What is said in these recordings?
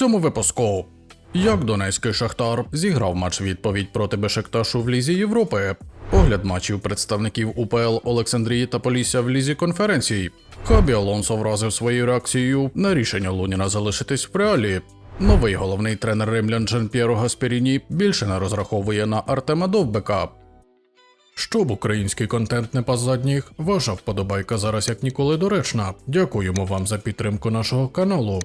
цьому випуску. Як Донецький Шахтар зіграв матч відповідь проти Бешекташу в Лізі Європи, огляд матчів представників УПЛ Олександрії та Полісся в Лізі конференцій. Хабі Алонсо вразив своєю реакцією на рішення Луніна залишитись в реалі. Новий головний тренер римлян Джан П'єро Гасперіні більше не розраховує на Артема Довбека. Щоб український контент не пас задніх, ваша вподобайка зараз як ніколи доречна. Дякуємо вам за підтримку нашого каналу.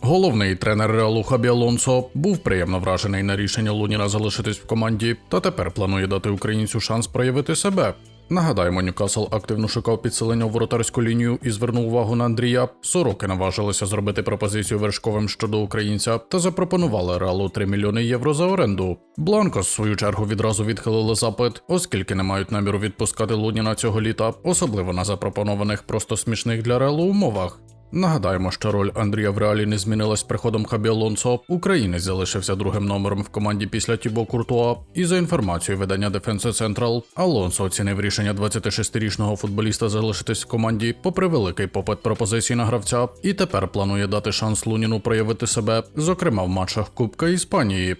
Головний тренер Реалу Хабі Алонсо був приємно вражений на рішення Луніна залишитись в команді, та тепер планує дати українцю шанс проявити себе. Нагадаємо, Ньюкасл активно шукав підсилення у воротарську лінію і звернув увагу на Андрія. Сороки наважилися зробити пропозицію вершковим щодо українця та запропонували Реалу 3 мільйони євро за оренду. Бланко, в свою чергу, відразу відхилили запит, оскільки не мають наміру відпускати Луніна цього літа, особливо на запропонованих просто смішних для Реалу умовах. Нагадаємо, що роль Андрія в реалі не змінилась приходом Хабі Алонсо. Українець залишився другим номером в команді після Тібо Куртуа. І за інформацією видання Defense Central, Алонсо оцінив рішення 26-річного футболіста залишитись в команді, попри великий попит пропозицій на гравця, і тепер планує дати шанс Луніну проявити себе, зокрема в матчах Кубка Іспанії.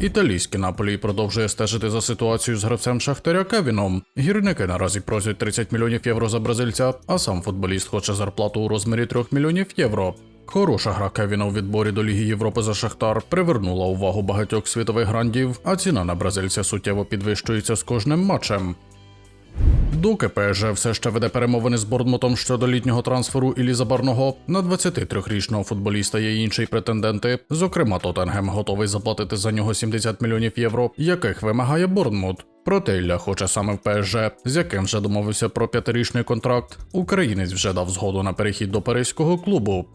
Італійський Наполі продовжує стежити за ситуацією з гравцем Шахтаря Кевіном. Гірники наразі просять 30 мільйонів євро за бразильця, а сам футболіст хоче зарплату у розмірі 3 мільйонів євро. Хороша гра Кевіна у відборі до Ліги Європи за Шахтар привернула увагу багатьох світових грандів, а ціна на бразильця суттєво підвищується з кожним матчем. Доки ПСЖ все ще веде перемовини з Борнмутом щодо літнього трансферу Іліза Барного, на 23-річного футболіста є інші претенденти. Зокрема, Тоттенгем готовий заплатити за нього 70 мільйонів євро, яких вимагає Борнмут. Проте Ілля хоче саме в ПСЖ, з яким вже домовився про п'ятирічний контракт. Українець вже дав згоду на перехід до паризького клубу.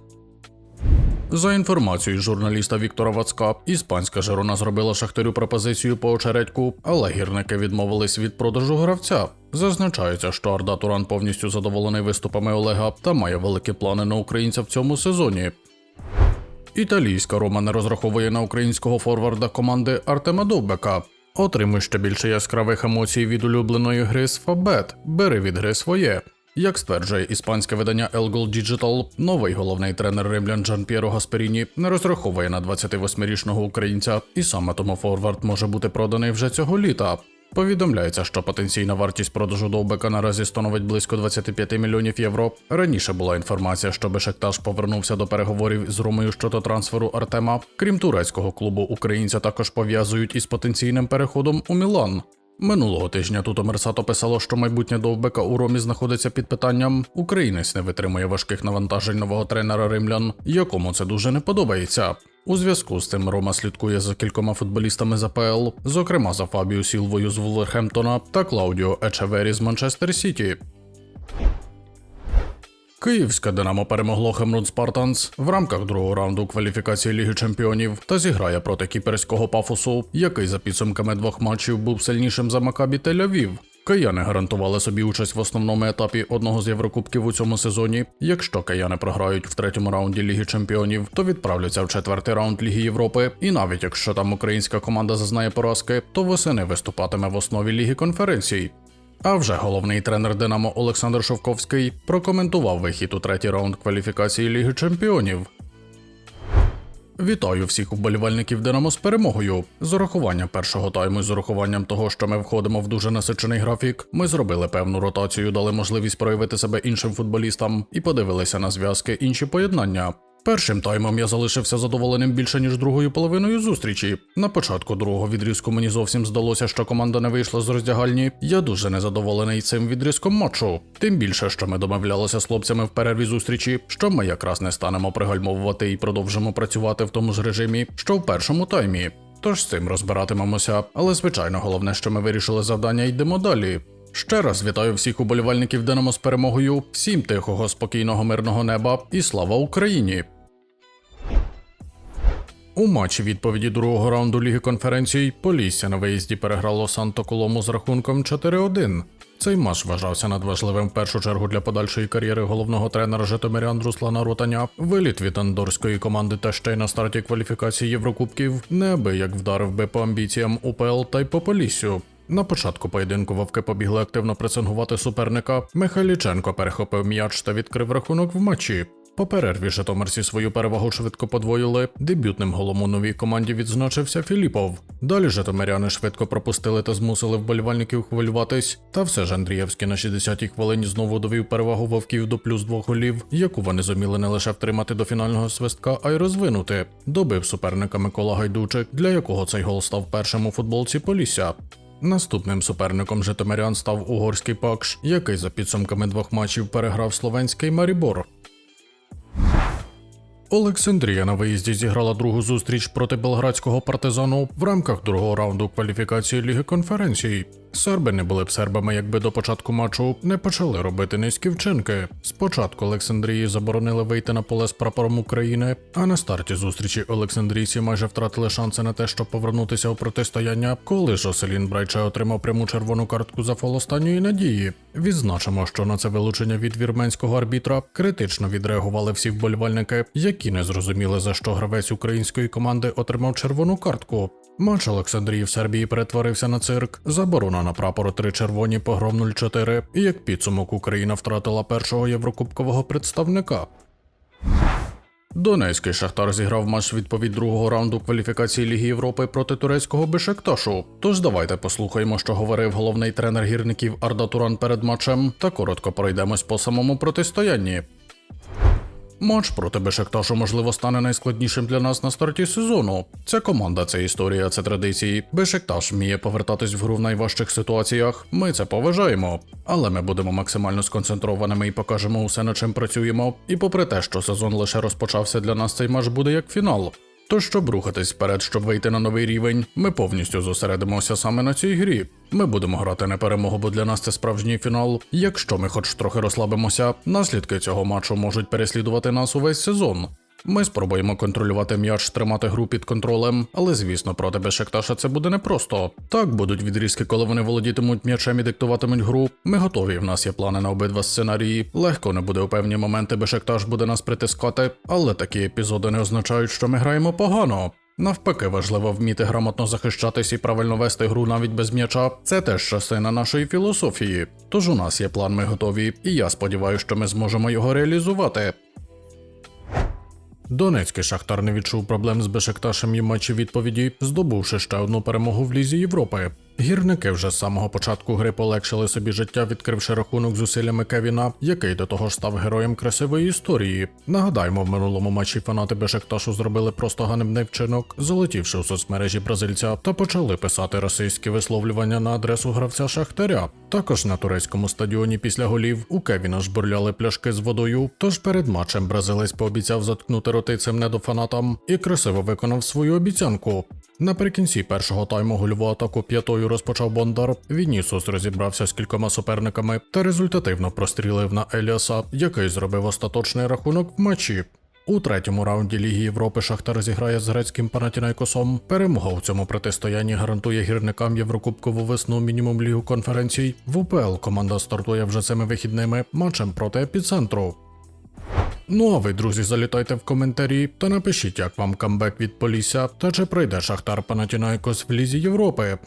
За інформацією журналіста Віктора Вацка, іспанська Жерона зробила Шахтарю пропозицію по очередьку, але гірники відмовились від продажу гравця. Зазначається, що Арда Туран повністю задоволений виступами Олега та має великі плани на українця в цьому сезоні. Італійська Рома не розраховує на українського форварда команди Артема Довбека. Отримуй ще більше яскравих емоцій від улюбленої гри з Фабет. Бери від гри своє. Як стверджує іспанське видання El Gol Digital, новий головний тренер римлян Джан П'єро Гасперіні не розраховує на 28-річного українця, і саме тому форвард може бути проданий вже цього літа. Повідомляється, що потенційна вартість продажу довбека наразі становить близько 25 мільйонів євро. Раніше була інформація, що Бешектаж повернувся до переговорів з Ромою щодо трансферу Артема. Крім турецького клубу, українця також пов'язують із потенційним переходом у Мілан. Минулого тижня тут Омерсато писало, що майбутнє довбека у Ромі знаходиться під питанням. Українець не витримує важких навантажень нового тренера римлян, якому це дуже не подобається. У зв'язку з цим Рома слідкує за кількома футболістами з АПЛ, зокрема за Фабію Сілвою з Вулверхемптона та Клаудіо Ечевері з Манчестер Сіті. Київське Динамо перемогло Хемрун Спартанс в рамках другого раунду кваліфікації Ліги Чемпіонів та зіграє проти кіперського пафосу, який за підсумками двох матчів був сильнішим за Макабі Тель-Авів. Кияни гарантували собі участь в основному етапі одного з Єврокубків у цьому сезоні. Якщо кияни програють в третьому раунді Ліги Чемпіонів, то відправляться в четвертий раунд Ліги Європи. І навіть якщо там українська команда зазнає поразки, то восени виступатиме в основі Ліги конференцій. А вже головний тренер Динамо Олександр Шовковський прокоментував вихід у третій раунд кваліфікації Ліги Чемпіонів. Вітаю всіх вболівальників Динамо з перемогою. З урахуванням першого тайму, з урахуванням того, що ми входимо в дуже насичений графік. Ми зробили певну ротацію, дали можливість проявити себе іншим футболістам і подивилися на зв'язки інші поєднання. Першим таймом я залишився задоволеним більше ніж другою половиною зустрічі. На початку другого відрізку мені зовсім здалося, що команда не вийшла з роздягальні. Я дуже незадоволений цим відрізком матчу. Тим більше, що ми домовлялися з хлопцями в перерві зустрічі, що ми якраз не станемо пригальмовувати і продовжимо працювати в тому ж режимі, що в першому таймі. Тож з цим розбиратимемося, але звичайно, головне, що ми вирішили завдання йдемо далі. Ще раз вітаю всіх уболівальників Динамо з перемогою, всім тихого, спокійного, мирного неба і слава Україні! У матчі відповіді другого раунду Ліги конференцій Полісся на виїзді переграло Санто Колому з рахунком 4-1. Цей матч вважався надважливим в першу чергу для подальшої кар'єри головного тренера Житомирян Руслана Ротаня. Виліт від андорської команди та ще й на старті кваліфікації Єврокубків неабияк вдарив би по амбіціям УПЛ та й по Поліссю. На початку поєдинку вовки побігли активно пресингувати суперника. Михайліченко перехопив м'яч та відкрив рахунок в матчі. По перерві Житомирці свою перевагу швидко подвоїли. Дебютним голом у новій команді відзначився Філіпов. Далі Житомиряни швидко пропустили та змусили вболівальників хвилюватись. Та все ж Андрієвський на 60-й хвилині знову довів перевагу вовків до плюс двох голів, яку вони зуміли не лише втримати до фінального свистка, а й розвинути. Добив суперника Микола Гайдучик, для якого цей гол став першим у футболці Полісся. Наступним суперником Житомирян став угорський Пакш, який за підсумками двох матчів переграв словенський Марібор. Олександрія на виїзді зіграла другу зустріч проти белградського партизану в рамках другого раунду кваліфікації Ліги конференцій. Серби не були б сербами, якби до початку матчу не почали робити низькі вчинки. Спочатку Олександрії заборонили вийти на поле з прапором України, а на старті зустрічі Олександрійці майже втратили шанси на те, щоб повернутися у протистояння, коли Жоселін Брайче отримав пряму червону картку за фол останньої надії. Відзначимо, що на це вилучення від вірменського арбітра критично відреагували всі вболівальники, які не зрозуміли за що гравець української команди отримав червону картку. Матч Олександрії в Сербії перетворився на цирк. Заборона на прапору три червоні погром 0-4, і як підсумок Україна втратила першого єврокубкового представника. Донецький Шахтар зіграв матч відповідь другого раунду кваліфікації Ліги Європи проти турецького Бешекташу. Тож давайте послухаємо, що говорив головний тренер гірників Арда Туран перед матчем, та коротко пройдемось по самому протистоянні. Матч проти Бешекташу, можливо, стане найскладнішим для нас на старті сезону. Ця команда це історія, це традиції. Бешекташ вміє повертатись в гру в найважчих ситуаціях. Ми це поважаємо. Але ми будемо максимально сконцентрованими і покажемо усе, над чим працюємо. І попри те, що сезон лише розпочався для нас, цей матч буде як фінал. То щоб рухатись вперед, щоб вийти на новий рівень, ми повністю зосередимося саме на цій грі. Ми будемо грати на перемогу, бо для нас це справжній фінал. Якщо ми хоч трохи розслабимося, наслідки цього матчу можуть переслідувати нас увесь сезон. Ми спробуємо контролювати м'яч, тримати гру під контролем, але звісно, проти Бешекташа це буде непросто. Так будуть відрізки, коли вони володітимуть м'ячем і диктуватимуть гру. Ми готові. В нас є плани на обидва сценарії. Легко не буде у певні моменти, Бешекташ буде нас притискати, але такі епізоди не означають, що ми граємо погано. Навпаки, важливо вміти грамотно захищатись і правильно вести гру навіть без м'яча. Це теж частина нашої філософії. Тож у нас є план, ми готові, і я сподіваюся, що ми зможемо його реалізувати. Донецький Шахтар не відчув проблем з Бешекташем і матчі відповіді, здобувши ще одну перемогу в Лізі Європи. Гірники вже з самого початку гри полегшили собі життя, відкривши рахунок зусиллями Кевіна, який до того ж став героєм красивої історії. Нагадаємо, в минулому матчі фанати Бешекташу зробили просто ганебний вчинок, залетівши у соцмережі бразильця та почали писати расистські висловлювання на адресу гравця Шахтаря. Також на турецькому стадіоні після голів у Кевіна жбурляли пляшки з водою. Тож перед матчем бразилець пообіцяв заткнути роти цим недофанатам і красиво виконав свою обіцянку. Наприкінці першого тайму гольову атаку п'ятою розпочав Бондар. Вінісус розібрався з кількома суперниками та результативно прострілив на Еліаса, який зробив остаточний рахунок в матчі. У третьому раунді Ліги Європи Шахтар зіграє з грецьким Панатінайкосом. Перемога у цьому протистоянні гарантує гірникам Єврокубкову весну мінімум лігу конференцій. В УПЛ команда стартує вже цими вихідними матчем проти епіцентру. Ну а ви, друзі, залітайте в коментарі та напишіть, як вам камбек від Полісся та чи прийде Шахтар Панатінайкос в Лізі Європи.